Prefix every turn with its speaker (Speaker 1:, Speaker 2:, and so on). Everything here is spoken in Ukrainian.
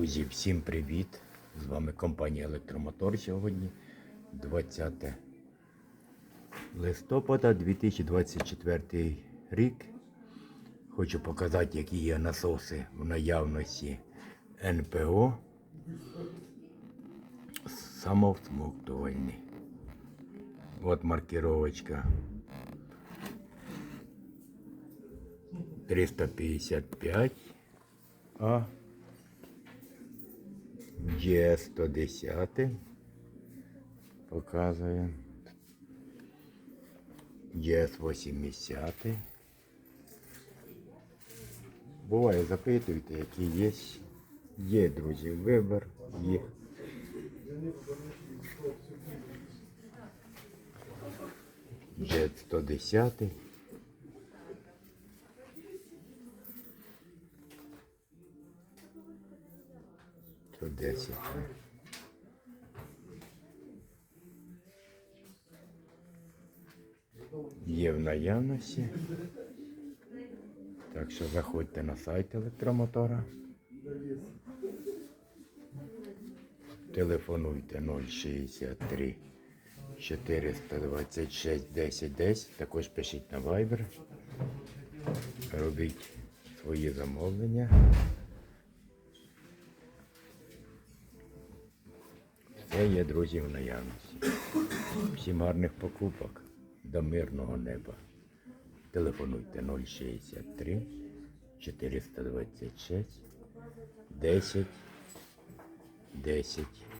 Speaker 1: Друзі, всім привіт! З вами компанія Електромотор сьогодні 20 листопада 2024 рік. Хочу показати, які є насоси в наявності НПО. Самовсмоктувальний. От маркировочка. 355А. Є110. Показує. Є 80. Буває, запитуйте, які є. Є, друзі, вибір Є Є 110 То 10. Є в наявності. Так що заходьте на сайт електромотора. Телефонуйте 063 426 10 10. Також пишіть на Viber. Робіть свої замовлення. Все є, друзі, в наявності. Всім гарних покупок до мирного неба. Телефонуйте 063 426 10 10.